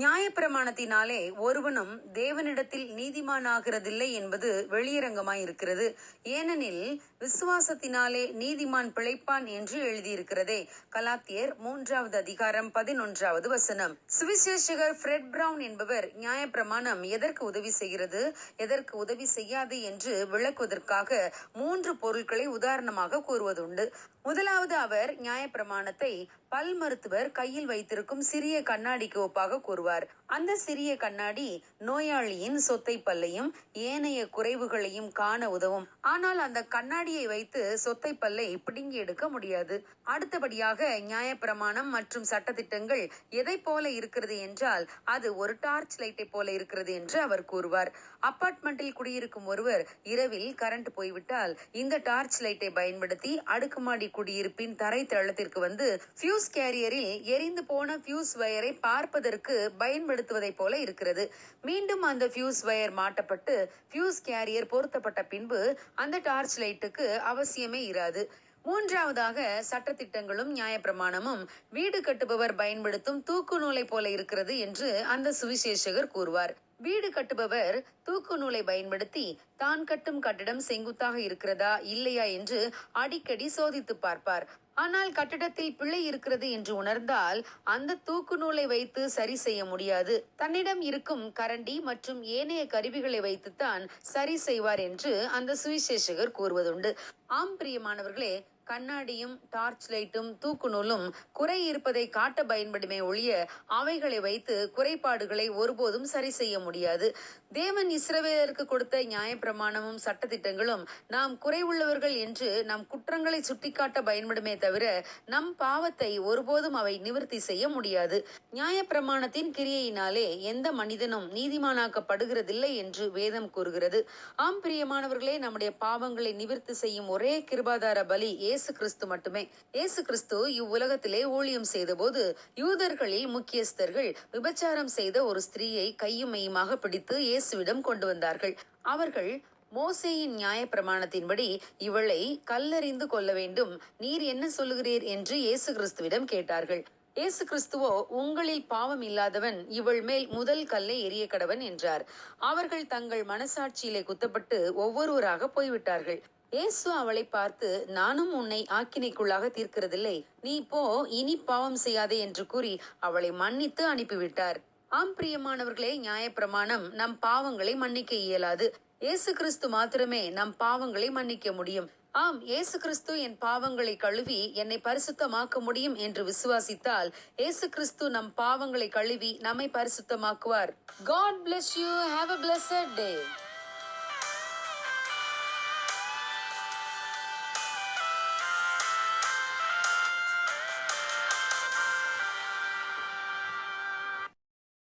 நியாயப்பிரமாணத்தினாலே ஒருவனும் தேவனிடத்தில் நீதிமானாகிறதில்லை என்பது வெளியரங்கமாயிருக்கிறது. ஏனெனில் விசுவாசத்தினாலே நீதிமான் பிழைப்பான் என்று எழுதியிருக்கிறதே. கலாத்தியர் மூன்றாவது அதிகாரம் பதினொன்றாவது வசனம். சுவிசேஷகர் ஃப்ரெட் பிரவுன் என்பவர் நியாயப்பிரமாணம் எதற்கு உதவி செய்கிறது எதற்கு உதவி செய்யாது என்று விளக்குவதற்காக மூன்று பொருட்களை உதாரணமாக கூறுவதுண்டு. முதலாவது அவர் நியாயப்பிரமாணத்தை பல் மருத்துவர் கையில் வைத்திருக்கும் சிறிய கண்ணாடிக்கு ஒப்பாக கூறுவார். அந்த சிறிய கண்ணாடி நோயாளியின் சொத்தை பல்லையும் ஏனைய குறைவுகளையும் காண உதவும். ஆனால் அந்த கண்ணாடியை வைத்து சொத்தை பல்லை பிடுங்கி எடுக்க முடியாது. அடுத்தபடியாக நியாயப்பிரமாணம் மற்றும் சட்டத்திட்டங்கள் எதை போல இருக்கிறது என்றால் அது ஒரு டார்ச் லைட்டை போல இருக்கிறது என்று அவர் கூறுவார். அப்பார்ட்மெண்டில் குடியிருக்கும் ஒருவர் இரவில் கரண்ட் போய்விட்டால் இந்த டார்ச் லைட்டை பயன்படுத்தி அடுக்குமாடி குடியிருப்பின் தரை தளத்திற்கு வந்து ஃபியூஸ் கேரியரில் எரிந்து போன ஃபியூஸ் வயரை பார்ப்பதற்கு பயன்படுத்துவதை போல இருக்கிறது. மீண்டும் அந்த ஃபியூஸ் வயர் மாட்டப்பட்டு ஃபியூஸ் கேரியர் பொருத்தப்பட்ட பின்பு அந்த டார்ச் லைட்டுக்கு அவசியமே இராது. மூன்றாவதாக சட்டத்திட்டங்களும் நியாயப்பிரமாணமும் வீடு கட்டுபவர் பயன்படுத்தும் தூக்கு நூலை போல இருக்கிறது என்று அந்த சுவிசேஷகர் கூறுவார். வீடு கட்டுபவர் தூக்கு நூலை பயன்படுத்தி தான் கட்டும் கட்டடம் செங்குத்தாக இருக்கிறதா இல்லையா என்று அடிக்கடி சோதித்து பார்ப்பார். ஆனால் கட்டிடத்தில் பிழை இருக்கிறது என்று உணர்ந்தால் அந்த தூக்கு நூலை வைத்து சரி செய்ய முடியாது. தன்னிடம் இருக்கும் கரண்டி மற்றும் ஏனைய கருவிகளை வைத்துத்தான் சரி செய்வார் என்று அந்த சுவிசேஷகர் கூறுவதுண்டு. ஆம் பிரியமானவர்களே கண்ணாடியும் டார்ச் லைட்டும் தூக்கு நூலும் குறை இருப்பதை காட்ட பயன்படுமே ஒழிய அவைகளை வைத்து குறைபாடுகளை ஒருபோதும் சரி செய்ய முடியாது. தேவன் இஸ்ரவேலருக்கு கொடுத்த நியாயப்பிரமாணமும் சட்டத்திட்டங்களும் நாம் குறைவுள்ளவர்கள் என்று நம் குற்றங்களை சுட்டிக்காட்ட பயன்படுமே தவிர நம் பாவத்தை ஒருபோதும் அவை நிவர்த்தி செய்ய முடியாது. நியாயப்பிரமாணத்தின் கிரியையினாலே எந்த மனிதனும் நீதிமானாக்கப்படுகிறதில்லை என்று வேதம் கூறுகிறது. ஆம் பிரியமானவர்களே நம்முடைய பாவங்களை நிவர்த்தி செய்யும் ஒரே கிருபாதார பலி இயேசு இயேசு கிறிஸ்து மட்டுமே. இயேசு கிறிஸ்து இவ்வுலகத்திலே ஊழியம் செய்தபோது யூதர்களில் முக்கியஸ்தர்கள் விபச்சாரம் செய்த ஒரு ஸ்திரீயை கையும் மெய்யுமாக பிடித்து இயேசுவிடம் கொண்டு வந்தார்கள். அவர்கள் மோசேயின் நியாய பிரமாணத்தின்படி இவளை கல்லறிந்து கொள்ள வேண்டும் நீர் என்ன சொல்லுகிறீர் என்று இயேசு கிறிஸ்துவிடம் கேட்டார்கள். இயேசு கிறிஸ்துவோ உங்களில் பாவம் இல்லாதவன் இவள் மேல் முதல் கல்லை எரிய கடவன் என்றார். அவர்கள் தங்கள் மனசாட்சியிலே குத்தப்பட்டு ஒவ்வொருவராக போய்விட்டார்கள். இயேசு அவளை பார்த்து நானும் உன்னை ஆக்கினைக்குள்ளாக தீர்க்கிறதில்லை. நீ போ இனி பாவம் செய்யாதே என்று கூறி அவளை மன்னித்து அனுப்பிவிட்டார். ஆம் பிரியமானவர்களே நியாயப்பிரமாணம் நம் பாவங்களை மன்னிக்க இயலாது. இயேசு கிறிஸ்து மாத்திரமே நம் பாவங்களை மன்னிக்க முடியும். ஆம் இயேசு கிறிஸ்து என் பாவங்களை கழுவி என்னை பரிசுத்தமாக்க முடியும் என்று விசுவாசித்தால் இயேசு கிறிஸ்து நம் பாவங்களை கழுவி நம்மை பரிசுத்தமாக்குவார். God bless you have a blessed day